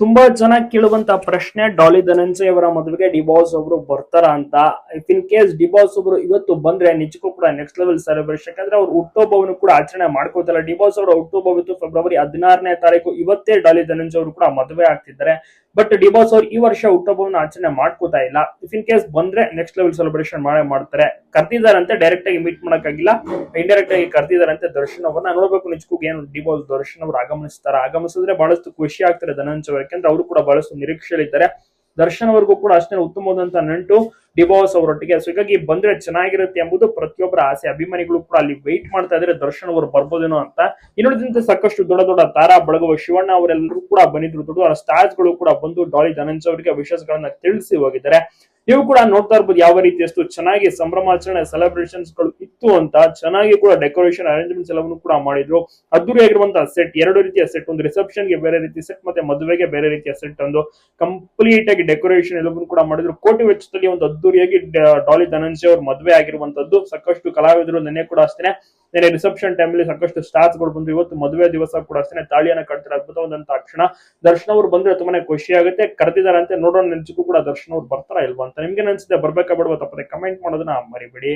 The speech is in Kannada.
ತುಂಬಾ ಜನ ಕೇಳುವಂತ ಪ್ರಶ್ನೆ, ಡಾಲಿ ಧನಂಜಯ್ ಅವರ ಮದುವೆಗೆ ಡಿಬಾಸ್ ಅವರು ಬರ್ತಾರ ಅಂತ. ಇಫ್ ಇನ್ ಕೇಸ್ ಡಿಬಾಸ್ ಅವರು ಇವತ್ತು ಬಂದ್ರೆ ನಿಜಕ್ಕೂ ಕೂಡ ನೆಕ್ಸ್ಟ್ ಲೆವೆಲ್ ಸೆಲೆಬ್ರೇಷನ್ ಯಾಕಂದ್ರೆ ಅವ್ರು ಹುಟ್ಟುಹಬ್ಬವನ್ನು ಕೂಡ ಆಚರಣೆ ಮಾಡ್ಕೋತಾರೆ ಡಿಬಾಸ್ ಅವರ ಇತ್ತು ಫೆಬ್ರವರಿ ಹದಿನಾರನೇ ತಾರೀಕು, ಇವತ್ತೇ ಡಾಲಿ ಧನಂಜಯ ಅವರು ಕೂಡ ಮದುವೆ ಆಗ್ತಿದ್ದಾರೆ. ಬಟ್ ಡಿಬಾಸ್ ಅವ್ರು ಈ ವರ್ಷ ಹುಟ್ಟುಹಬ್ಬವನ್ನು ಆಚರಣೆ ಮಾಡ್ಕೋತಾ ಇಲ್ಲ. ಇಫ್ ಇನ್ ಕೇಸ್ ಬಂದ್ರೆ ನೆಕ್ಸ್ಟ್ ಲೆವೆಲ್ ಸೆಲೆಬ್ರೇಷನ್ ಮಾಡೇ ಮಾಡ್ತಾರೆ. ಕರ್ದಿದಾರಂತೆ ಡೈರೆಕ್ಟ್ ಆಗಿ ಮೀಟ್ ಮಾಡಕ್ಕಾಗಿಲ್ಲ. ಇಂಡೈರೆಕ್ಟ್ ಆಗಿ ಕರ್ತಿದಾರಂತೆ ದರ್ಶನ್ ಅವರನ್ನ ನೋಡ್ಬೇಕು ನಿಜಕ್ಕೂ ಏನು ಡಿಬಾಸ್ ದರ್ಶನ್ ಅವರು ಆಗಮನಿಸ್ತಾರೆ? ಆಗಮಿಸಿದ್ರೆ ಬಹಳಷ್ಟು ಖುಷಿ ಆಗ್ತಾರೆ ಅವ್ರು. ಯಾಕಂದ್ರೆ ಅವರು ಕೂಡ ಬಹಳಷ್ಟು ನಿರೀಕ್ಷೆಯಲ್ಲಿದ್ದಾರೆ ದರ್ಶನ್ ಅವ್ರಿಗೂ ಕೂಡ ಅಷ್ಟೇ ಉತ್ತಮವಾದಂತ ನಂಟು ಡಿಬೋಸ್ ಅವರೊಟ್ಟಿಗೆ. ಸೊ ಹೀಗಾಗಿ ಬಂದ್ರೆ ಚೆನ್ನಾಗಿರುತ್ತೆ ಎಂಬುದು ಪ್ರತಿಯೊಬ್ಬರ ಆಸೆ. ಅಭಿಮಾನಿಗಳು ಕೂಡ ಅಲ್ಲಿ ವೆಯ್ಟ್ ಮಾಡ್ತಾ ಇದ್ರೆ ದರ್ಶನ್ ಅವರು ಬರ್ಬೋದೇನೋ ಅಂತ. ಇನ್ನುಳಿದಂತೆ ಸಾಕಷ್ಟು ದೊಡ್ಡ ದೊಡ್ಡ ತಾರಾ ಬಳಗುವ ಶಿವಣ್ಣ ಅವರೆಲ್ಲರೂ ಕೂಡ ಬಂದಿದ್ರು. ದೊಡ್ಡ ದೊಡ್ಡ ಸ್ಟಾರ್ಸ್ಗಳು ಕೂಡ ಬಂದು ಡಾಲಿ ಧನಂಜ್ ಅವರಿಗೆ ವಿಶೇಷಗಳನ್ನ ತಿಳಿಸಿ ಹೋಗಿದ್ದಾರೆ. ನೀವು ಕೂಡ ನೋಡ್ತಾ ಇರ್ಬೋದು ಯಾವ ರೀತಿ ಎಷ್ಟು ಚೆನ್ನಾಗಿ ಸಂಭ್ರಮಾಚರಣೆ ಸೆಲೆಬ್ರೇಷನ್ಸ್ಗಳು ಇತ್ತು ಅಂತ ಚೆನ್ನಾಗಿ ಕೂಡ ಡೆಕೋರೇಷನ್ ಅರೇಂಜ್ಮೆಂಟ್ಸ್ ಎಲ್ಲವನ್ನು ಕೂಡ ಮಾಡಿದ್ರು. ಅದ್ದೂರಿಯಾಗಿರುವಂತಹ ಸೆಟ್ ಎರಡು ರೀತಿಯ ಸೆಟ್ ಒಂದು ರಿಸೆಪ್ಷನ್ಗೆ ಬೇರೆ ರೀತಿ ಸೆಟ್ ಮತ್ತೆ ಮದುವೆಗೆ ಬೇರೆ ರೀತಿಯ ಸೆಟ್ ಒಂದು ಕಂಪ್ಲೀಟ್ ಆಗಿ ಡೆಕೋರೇಷನ್ ಎಲ್ಲವನ್ನು ಕೂಡ ಮಾಡಿದ್ರು. ಕೋಟಿ ವೆಚ್ಚದಲ್ಲಿ ಒಂದು ಅದ್ದೂರಿಯಾಗಿ ಡಾಲಿ ಧನಂಜಯ್ ಅವ್ರ ಮದುವೆ ಆಗಿರುವಂತದ್ದು. ಸಾಕಷ್ಟು ಕಲಾವಿದರು, ನೆನ್ನೆ ಕೂಡ ಅಷ್ಟೇ ನೆನ್ನೆ ರಿಸೆಪ್ಷನ್ ಟೈಮ್ ಅಲ್ಲಿ ಸಾಕಷ್ಟು ಸ್ಟಾರ್ಸ್ಗಳು ಬಂದ್ರು. ಇವತ್ತು ಮದುವೆ ದಿವಸ ಕೂಡ ಅಷ್ಟೇ ತಾಳಿಯನ್ನ ಕಟ್ತಾರೆ ಅದ್ಭುತವಾದಂತಹ ಕ್ಷಣ. ದರ್ಶನ ಅವರು ಬಂದ್ರೆ ತುಂಬಾನೇ ಖುಷಿ ಆಗುತ್ತೆ. ಕರೆದಿದ್ದಾರಂತೆ. ನೋಡೋಣ ನಿಜಕ್ಕೂ ಕೂಡ ದರ್ಶನ ಅವ್ರು ಬರ್ತಾರ ಇಲ್ವಾ ಅಂತ ನಿಮ್ಗೆ ಅನ್ಸುತ್ತೆ ಬರ್ಬೇಕಾ ಬಿಡುವ? ತಪ್ಪದೆ ಕಮೆಂಟ್ ಮಾಡೋದನ್ನ ಮರಿಬೇಡಿ.